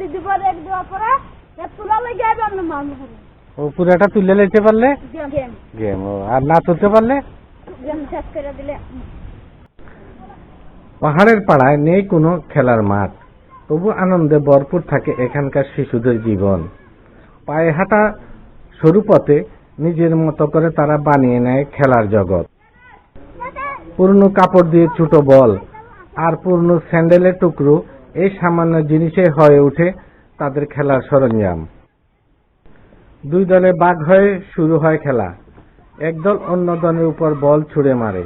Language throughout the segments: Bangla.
হুম দিব রেডি দেওয়ার পরে তুলা লেগে যাবে আপনি মারমু ও পুরাটা তুলে নিতে পারলে? গেম। আর না তুলতে পারলে? গেম শেষ করে দিলে। পাহাড়ের পাড়ায় নেই কোনো খেলার মাঠ। তবু আনন্দে ভরপুর থাকে এখানকার শিশুদের জীবন। পায়ে হাঁটা সরু পথে নিজের মতো করে তারা বানিয়ে নেয় খেলার জগৎ। পুরনো কাপড় দিয়ে ছোট বল আর পুরনো স্যান্ডেলের টুকরো এই সামান্য জিনিসে হয়ে ওঠে তাদের খেলার সরঞ্জাম। দুই দলে বাঘ হয়ে শুরু হয় খেলা। একদল অন্য দলের উপর বল ছুঁড়ে মারে।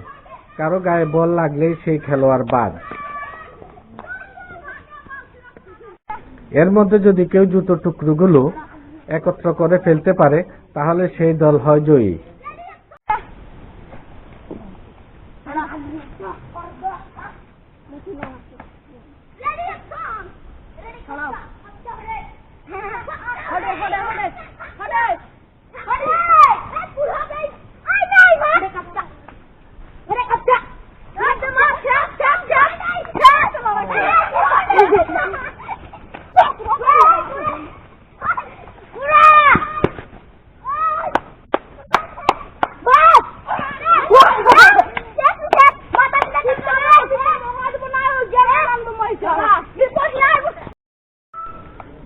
কারও গায়ে বল লাগলেই সেই খেলোয়াড় বাদ এর মধ্যে যদি কেউ জুতো টুকরোগুলো একত্র করে ফেলতে পারে, তাহলে সেই দল হয় জয়ী।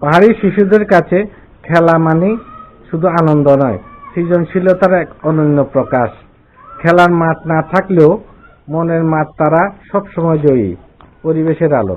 পাহাড়ি শিশুদের কাছে খেলা মানে শুধু আনন্দ নয়, সৃজনশীলতার এক অনন্য প্রকাশ। খেলার মাঠ না থাকলেও মনের মাঠ তারা সবসময় জয়ী, পরিবেশের আলো।